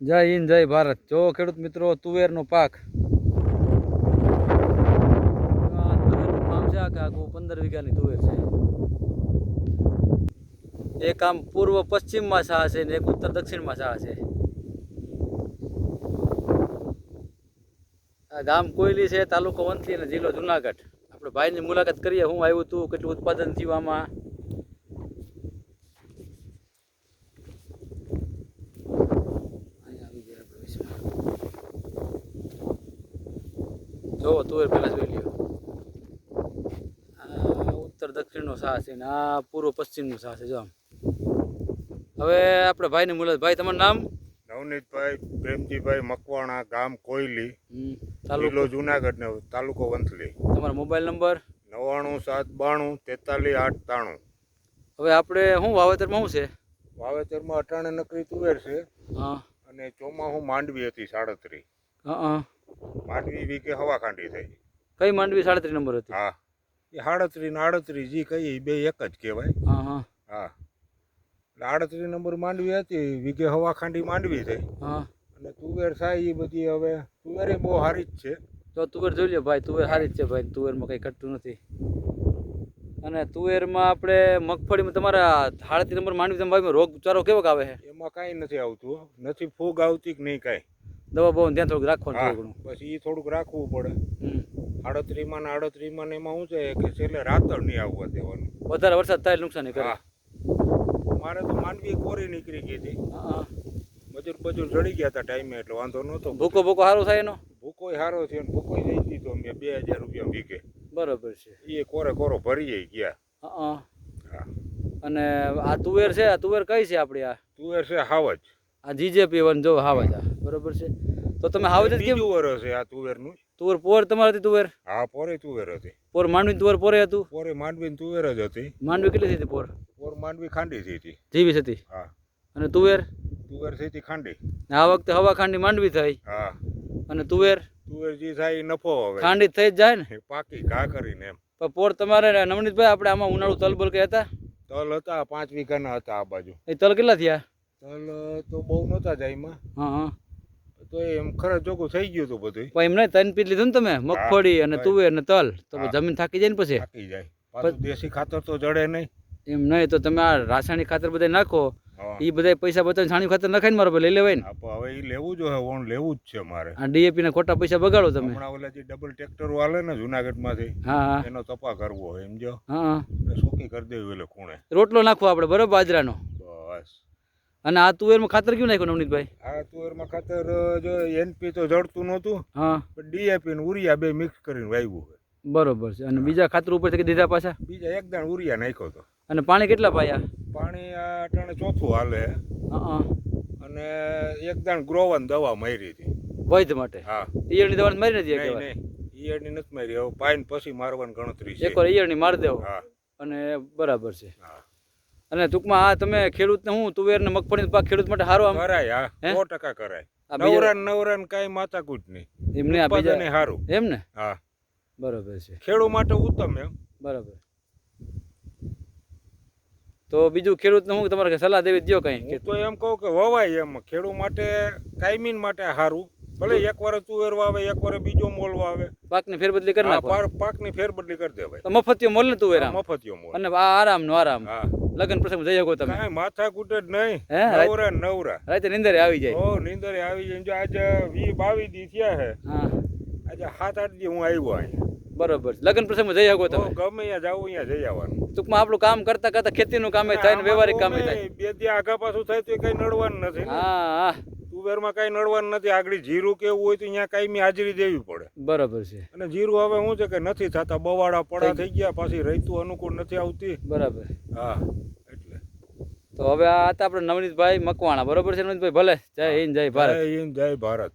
જય હિન્દ, જય ભારત. જો ખેડૂત મિત્રો, તુવેરનો પાક. છે આખે આખું પંદર વીઘાની તુવેર છે. એક આમ પૂર્વ પશ્ચિમમાં શાહ છે ને એક ઉત્તર દક્ષિણમાં શાહ છે. ગામ કોયલી છે, તાલુકો વંથલી અને જિલ્લો જુનાગઢ. આપણે ભાઈની મુલાકાત કરીએ. હું આવ્યું હતું કેટલું ઉત્પાદન થયું આમાં અહીંયા આવી ગયા આપણે વિશમાં. જોવો તુવેર પહેલાં જોઈ લ્યો. ઉત્તર દક્ષિણનો શાહ છે ને આ પૂર્વ પશ્ચિમનો શાહ છે જો આમ. હવે આપણે ભાઈની મુલાકાત ભાઈ તમારું નામ? નવનીતભાઈ પ્રેમજીભાઈ મકવાણા ગામ કોયલી તાલુકો જુનાગઢ ને તાલુકો વંથલી. તમારો મોબાઈલ નંબર? નવ્વાણું સાત બાણું તેતાલીસ આઠ ત્રાણું. હવે આપણે શું વાવેતરમાં શું છે? વાવેતરમાં અટાણે નકરી તુવેર છે હા. અને ચોમાહું માંડવી હતી સાડત્રી. હા. માંડવી વીકે હવાખાંડી થઈ. કઈ માંડવી સાડત્રીસ નંબર હતી? હા. એ સાડત્રીસ ને આડત્રીસ જી કહીએ એ બે એક જ કહેવાય. હા હા. હા. એટલે આડત્રીસ નંબર માંડવી હતી વીઘે હવાખાંડી માંડવી થઈ. હા. અને તુવેર થાય એ બધી હવે તુવેર બહુ સારી જ છે. તો તુવેર જોઈ લ્યો ભાઈ તુવેર સારી જ છે ભાઈ તુવેરમાં કંઈ ઘટતું નથી. અને તુવેરમાં આપણે મગફળીમાં તમારા સાડત્રીસ નંબર માંડવી તમે ભાઈ રોગચારો કેવો આવે છે? એમાં કાંઈ નથી આવતું નથી ફૂગ આવતી કે નહીં કાંઈ. દવા બહુ ધ્યાન થોડુંક રાખવાનું હા થોડું બસ એ થોડુંક રાખવું પડે. હમ. આડત્રીમાં ને આડત્રીમાં ને એમાં શું છે કે છેલ્લે રાતર નહીં આવવા દેવાનું. વધારે વરસાદ થાય એટલે નુકસાની કરે. હા. મારે તો માનવી કોરી નીકળી ગઈ હતી. હા મજૂર બજૂર જડી ગયા હતા ટાઈમે એટલે વાંધો નહોતો. ભૂકો ભૂકો સારો થાય એનો? ભૂકોય સારો થયો ને ભૂકોય દઈ દીધો મેં બે હજાર રૂપિયા વીઘે. બરોબર છે. એ કોરે કોરો ભરી ગયા. હા હા. અને આ તુવેર છે? આ તુવેર કઈ છે આપણી આ? તુવેર છે હાવજ. આ જીજેપી વન જો હાવજ આ. બરોબર છે? તો તમે હાવજ જ કેમ તુવર છે આ તુવેરનું તુવેર પોર તમારી હતી તુવેર? હા પોરે તુવેર હતી. પોર માંડવી તુવેર પોરે હતું? પોરે માંડવી તુવેર જ હતી. માંડવી કેટલી હતી પોર? પોર માંડવી ખાંડી થઈ હતી. જીવી હતી? હા. અને તુવેર? તુવેર થઈ હતી ખાંડી. આ વખતે હવા ખાંડી માંડવી થઈ. હા. અને તુવેર? તુવેર જે થાય નફો હવે. ખાંડી થઈ જ જાય ને? પાકી ઘા કરીને એમ. પણ પોર તમારે નવનીતભાઈ આપણે આમાં ઉનાળુ તલ બલ કઈ હતા? તલ હતા પાંચ વીઘાના હતા આ બાજુ. એ તલ કેટલા થયા? તલ તો બહુ નહોતા જાય એમાં. હા હા. તો એમ ખરચ ચોખ્ખું થઈ ગયું હતું બધું પણ એમને તન પીટ લીધું ને તમે? મગફળી અને. તુવેર અને તલ. તો જમીન થાકી જાય ને પછી? થાકી જાય. દેશી ખાતર તો જડે નહીં. એમ નહીં તો તમે આ રાસાયણિક ખાતર બધા નાખો. એ બધા પૈસા બતાવીને છાણિયું ખાતર નખાઈને મારો લઈ લેવાય ને? હવે એ લેવું જોઈએ ઓન લેવું જ છે મારે. આ ડીએપી ના ખોટા પૈસા બગાડો તમે. હમણાં ઓલા જે ડબલ ટ્રેક્ટર વાલે ને જુનાગઢમાંથી હા. એનો તપા કરવો હોય એમ જો હા. હા સોકી કરી દેવી એટલે ખૂણે. રોટલો નાખવો આપણે બરોબર બાજરાનો? બસ. અને આ તુવેરમાં ખાતર કેવું નાખ્યું નવનીતભાઈ? આ તુવેરમાં ખાતર જો એનપી તો જડતું નહોતું હા. પણ ડીએપી ને ઉરિયા બે મિક્સ કરીને વાવ્યું હોય. બરોબર છે. અને બીજા ખાતર ઉપરથી દીધા પાછા? બીજા એક દાણ ઉરિયા નાખ્યો તો અને પાણી કેટલા પાયા? પાણી આ ટાણે ચોથું હાલે. હા હા. અને એક દાણ ગ્રોવન દવા મારી હતી. વૈધ માટે? હા. ઈયળની દવા મારી નથી નહીં. ઈયળની નથી મારી. હવે પાઈન પછી મારવાની ગણતરી છે. એકવાર ઈયળની મારી દેવો? હા. અને બરાબર છે. હા. અને ટૂંકમાં આ તમે ખેડૂતને હું તુવેર ને મગફળી પાક ખેડૂત માટે સારો કરાય હા સો ટકા કરાય. નવરાન નવરાન કાંઈ માથાકૂટ નહીં. એમને આ બીજા સારું એમ ને? હા. બરાબર છે. ખેડૂ માટે ઉત્તમ એમ. બરાબર. તો બીજું ખેડૂતને હું તમારે સલાહ દેવી દો કઈ? તો એમ કહું કે વવાય એમ. ખેડૂત માટે કાયમીન માટે સારું ભલે એક વાર તુવેર વાવે એક વાર બીજો મોલ વાવે. પાકની ફેરબદલી કરી નાખો. પાકની ફેરબદલી કરી દેવાય. મફતિયો મોલ ને તુવેર મફતિયો મોલ. અને આ આરામ નો આરામ. હા. લગ્ન પ્રસંગ જઈ શકો તમે. કાંઈ માથાકૂટ જ નહીં. હે? નવરા નવરા. રાતે નિંદરે આવી જાય. ઓ નીંદરે આવી જાય. જો આજે વી બાવી દી થયા હે. હા. આજે સાત આઠ દી હું આવ્યો અહીંયા. બરોબર. લગ્ન પ્રસંગમાં જઈ શકો તો તમે. ગમે ત્યાં જાવ અહીંયા જઈ આવવાનું. ટૂંકમાં આપણું કામ કરતા કરતા ખેતીનું કામ થાય ને વ્યવહારિક કામ થાય. બે દી આગા પાછું થાય તો કઈ નડવાનું નથી હા હા. તુવેરમાં કઈ નડવાનું નથી. આગળ જીરું કેવું હોય તો અહીંયા કાયમી હાજરી દેવી પડે. બરાબર છે. અને જીરું હવે શું છે કે નથી થતા. બવાડા પડા થઈ ગયા પાછી રહીતું અનુકૂળ નથી આવતી. બરાબર. હા એટલે. તો હવે આ હતા આપણે નવનીતભાઈ મકવાણા. બરાબર છે નવનીતભાઈ? ભલે. જય હિન્દ જય ભારત. જય હિન્દ જય ભારત.